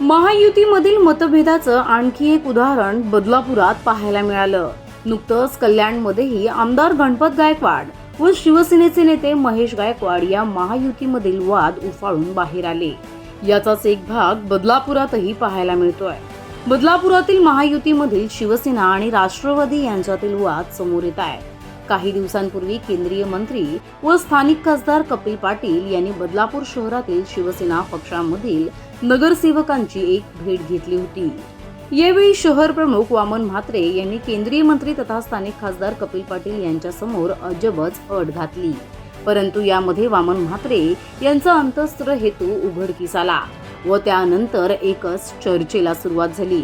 महायुतीमधील मतभेदाचं आणखी एक उदाहरण बदलापुरात पाहायला मिळालं. नुकतंच कल्याणमध्येही आमदार गणपत गायकवाड व शिवसेनेचे नेते महेश गायकवाड या महायुतीमधील वाद उफाळून बाहेर आले. याचाच एक भाग बदलापुरातही पाहायला मिळतोय. बदलापुरातील महायुतीमधील शिवसेना आणि राष्ट्रवादी यांच्यातील वाद समोर येत आहे. काही दिवसांपूर्वी केंद्रीय मंत्री व स्थानिक खासदार कपिल पाटील यांनी बदलापूर शहरातील शिवसेना पक्षामधील नगरसेवकांची एक भेट घेतली होती. यावेळी शहर प्रमुख वामन म्हात्रे यांनी केंद्रीय मंत्री तथा स्थानिक खासदार कपिल पाटील यांच्यासमोर अजबच अट घातली. परंतु यामध्ये वामन म्हात्रे यांचा अंतस्त्र हेतू उघडकीस आला व त्यानंतर एकच चर्चेला सुरुवात झाली.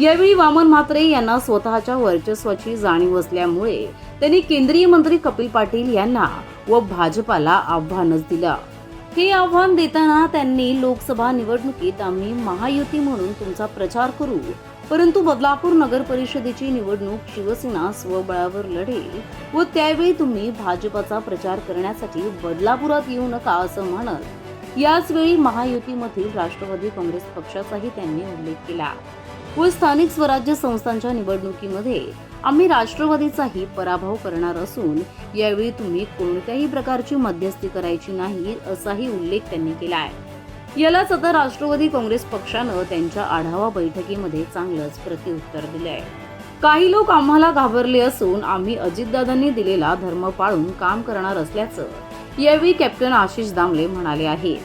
यावेळी वामन म्हात्रे यांना स्वतःच्या वर्चस्वाची जाणीव असल्यामुळे त्यांनी केंद्रीय मंत्री कपिल पाटील यांना व भाजपाला आव्हानच दिलं. हे आव्हान देताना त्यांनी लोकसभा निवडणुकीत आम्ही महायुती म्हणून तुमचा प्रचार करू. परंतु बदलापूर नगर परिषदेची निवडणूक शिवसेना स्वबळावर लढेल व त्यावेळी तुम्ही भाजपाचा प्रचार करण्यासाठी बदलापुरात येऊ नका असं म्हणत याच वेळी महायुतीमधील राष्ट्रवादी काँग्रेस पक्षाचाही त्यांनी उल्लेख केला व स्थानिक स्वराज्य संस्थांच्या निवडणुकीमध्ये आम्ही राष्ट्रवादीचाही पराभव करणार असून यावेळी तुम्ही कोणत्याही प्रकारची मध्यस्थी करायची नाही असाही उल्लेख त्यांनी केला आहे यालाच आता राष्ट्रवादी काँग्रेस पक्षानं त्यांच्या आढावा बैठकीमध्ये चांगलंच प्रत्युत्तर आहे काही लोक आम्हाला घाबरले असून आम्ही अजितदादांनी दिलेला धर्म पाळून काम करणार असल्याचं यावेळी कॅप्टन आशिष दामले म्हणाले आहेत.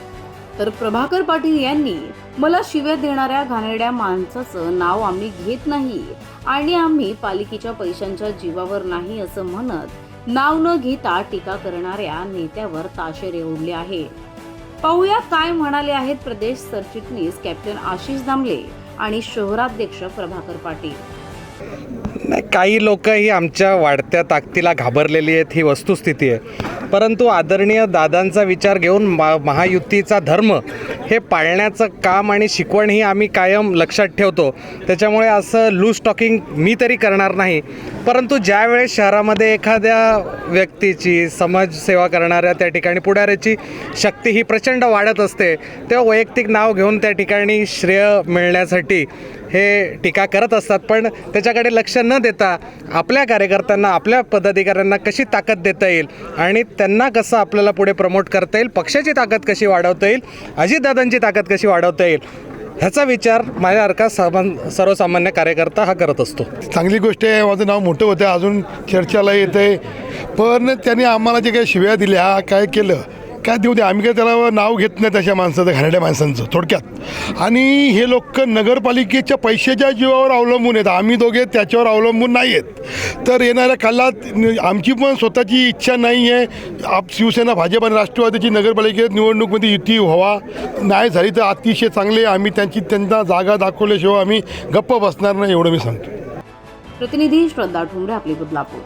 तर प्रभाकर पाटील यांनी मला शिव्या देणाऱ्या घाणेरड्या माणसाचं नाव आम्ही घेत नाही आणि आम्ही पालिकेच्या पैशांच्या जीवावर नाही असं म्हणत नाव न घेता टीका करणाऱ्या नेत्यावर ताशेरे ओढले आहे. पाहूया काय म्हणाले आहेत प्रदेश सरचिटणीस कॅप्टन आशिष दामले आणि शहराध्यक्ष प्रभाकर पाटील. नाही काही लोक ही आमच्या वाढत्या ताकदीला घाबरलेली आहेत ही वस्तुस्थिती आहे. परंतु आदरणीय दादांचा विचार घेऊन मा महायुतीचा धर्म हे पाळण्याचं काम आणि शिकवण ही आम्ही कायम लक्षात ठेवतो. त्याच्यामुळे असं लूज टॉकिंग मी तरी करणार नाही. परंतु ज्यावेळेस शहरामध्ये एखाद्या व्यक्तीची समाजसेवा करणाऱ्या त्या ठिकाणी पुढाऱ्याची शक्ती ही प्रचंड वाढत असते तेव्हा वैयक्तिक नाव घेऊन त्या ठिकाणी श्रेय मिळण्यासाठी हे टीका करत असतात. पण त्याच्याकडे लक्ष न देता आपल्या कार्यकर्त्यांना आपल्या पदाधिकाऱ्यांना कशी ताकद देता येईल आणि त्यांना कसं आपल्याला पुढे प्रमोट करता येईल पक्षाची ताकद कशी वाढवता येईल उत्पादनची ताकद कशी वाढवता येईल? ह्याचा विचार माझ्यासारखा सामान सर्वसामान्य कार्यकर्ता हा करत असतो. चांगली गोष्ट आहे. माझं नाव मोठं होतं. अजून चर्चेला येतं आहे पण त्यांनी आम्हाला जे काही शिव्या दिल्या काय केलं काय देऊ दे आम्ही काय त्याला नाव घेत नाही त्याच्या माणसाचं घराड्या माणसांचं थोडक्यात. आणि हे लोक नगरपालिकेच्या पैशाच्या जीवावर अवलंबून आहेत. आम्ही दोघे त्याच्यावर अवलंबून नाही आहेत. तर येणाऱ्या काळात आमची पण स्वतःची इच्छा नाही आहे. आप शिवसेना भाजप आणि राष्ट्रवादीची नगरपालिकेत निवडणूकमध्ये युती व्हावा. नाही झाली तर अतिशय चांगले आम्ही त्यांची त्यांना जागा दाखवल्याशिवाय आम्ही गप्प बसणार नाही एवढं मी सांगतो. प्रतिनिधी श्रद्धा ठोंबरे आपले बदलापूर.